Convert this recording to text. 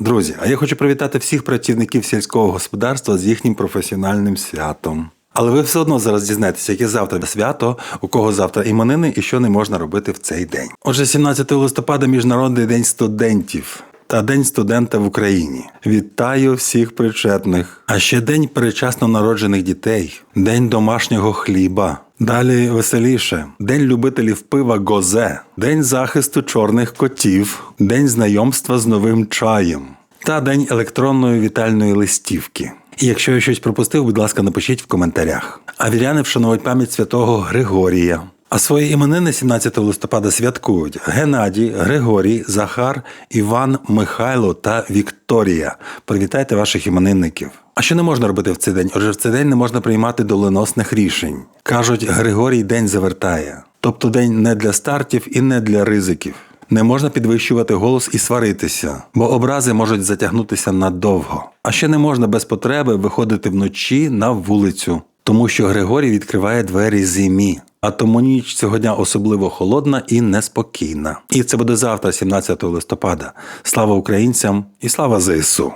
Друзі, а я хочу привітати всіх працівників сільського господарства з їхнім професіональним святом. Але ви все одно зараз дізнаєтеся, яке завтра свято, у кого завтра іменини і що не можна робити в цей день. Отже, 17 листопада Міжнародний день студентів. Та День студента в Україні. Вітаю всіх причетних. А ще день передчасно народжених дітей, день домашнього хліба. Далі веселіше, день любителів пива Гозе, день захисту чорних котів, день знайомства з новим чаєм та день електронної вітальної листівки. І якщо я щось пропустив, будь ласка, напишіть в коментарях. А віряни вшанують пам'ять святого Григорія. А свої іменини 17 листопада святкують Геннадій, Григорій, Захар, Іван, Михайло та Вікторія. Привітайте ваших іменинників. А що не можна робити в цей день? Отже, в цей день не можна приймати доленосних рішень. Кажуть, Григорій день завертає. Тобто день не для стартів і не для ризиків. Не можна підвищувати голос і сваритися, бо образи можуть затягнутися надовго. А ще не можна без потреби виходити вночі на вулицю, тому що Григорій відкриває двері зимі. А тому ніч цього дня особливо холодна і неспокійна. І це буде завтра, 17 листопада. Слава українцям і слава ЗСУ!